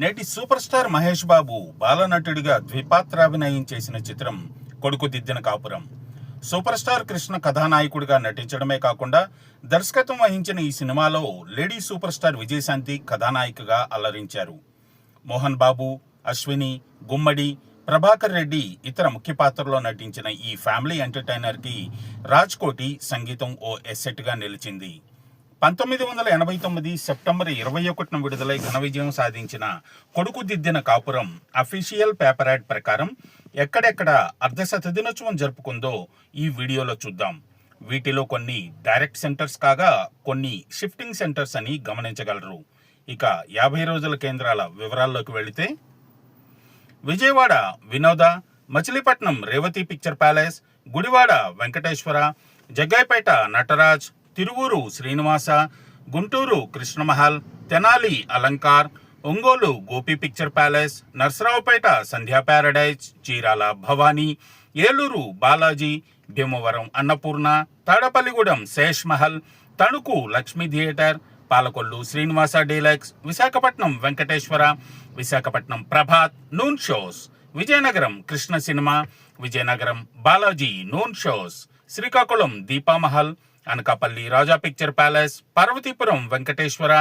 నేటి super star Mahesh Babu బాలనటుడిగా ద్విపాత్రాభినయం చేసిన చిత్రం కొడుకు దిద్దిన కాపురం. సూపర్ స్టార్ కృష్ణ కథానాయకుడిగా నటించడమే కాకుండా దర్శకత్వం వహించిన ఈ సినిమాలో లేడీ సూపర్ స్టార్ విజయశాంతి కథానాయికగా అలరించారు. మోహన్ బాబు అశ్విని గుమ్మడి ప్రభాకర్ రెడ్డి ఇతర ముఖ్య పాత్రలో నటించిన ఈ ఫ్యామిలీ ఎంటర్టైనర్కి రాజ్కోటి సంగీతం ఓ ఎస్సెట్గా నిలిచింది. పంతొమ్మిది వందల ఎనభై తొమ్మిది సెప్టెంబర్ ఇరవై ఒకటిన విడుదలై ఘన విజయం సాధించిన కొడుకు దిద్దిన కాపురం అఫీషియల్ పేపర్ యాడ్ ప్రకారం ఎక్కడెక్కడ అర్ధశత దినోత్సవం జరుపుకుందో ఈ వీడియోలో చూద్దాం. వీటిలో కొన్ని డైరెక్ట్ సెంటర్స్ కాగా కొన్ని షిఫ్టింగ్ సెంటర్స్ అని గమనించగలరు. ఇక యాభై రోజుల కేంద్రాల వివరాల్లోకి వెళితే Vijayawada Vinoda Machilipatnam Revathi picture palace Gudivada Venkateswara Jaggayyapeta Nataraj Tiruvuru Srinivasa Guntur Krishnamahal Tenali Alankar Ongole Gopi picture palace Narasaraopet Sandhya paradise Chirala Bhavani Eluru Balaji Bhimavaram Annapurna Tadepalligudem Sesh Mahal Tanuku Lakshmi theatre Palakollu Srinivasa deluxe Visakhapatnam Venkateswara Visakhapatnam Prabhat noon shows Vizianagaram Krishna cinema Vizianagaram Balaji noon shows Srikakulam Deepamahal Anakapalli Raja picture palace Parvathipuram Venkateswara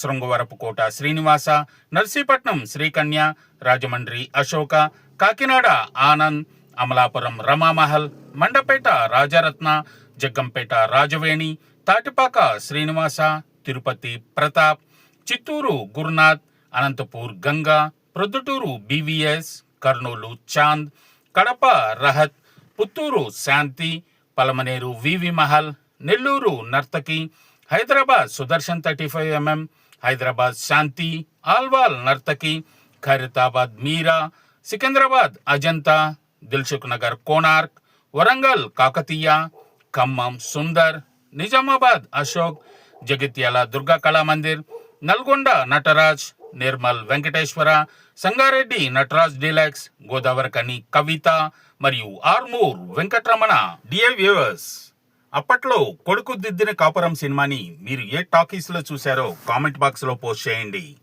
Srungavarapukota Srinivasa Narsipatnam Srikanya Rajahmundry Ashoka Kakinada Anand Amalapuram Ramamahal Mandapeta Rajaratna Jaggampeta Rajaveni Tatipaka Srinivasa Tirupati Pratap Chittoor Gurunath Anantapur Ganga Proddatur BVS Kurnool Chand Kadapa Rahat Puttur Shanti Palamaner VV Mahal Nellore Nartaki Hyderabad Sudarshan thirty five MM Hyderabad Shanti Alwal Nartaki Khairatabad Meera Secunderabad Ajanta Dilsukh Nagar Konark Warangal Kakatiya Khammam Sundar Nizamabad Ashok Jagtial Durga Kala Mandir Nalgonda Nataraj Nirmal Venkateswara Sangareddy Nataraj deluxe Godavarikhani Kavitha మరియు Armoor Venkataramana. Dear viewers అప్పట్లో కొడుకు దిద్దిన కాపురం సినిమాని మీరు ఏ టాకీస్లో చూశారో comment బాక్స్లో post చేయండి.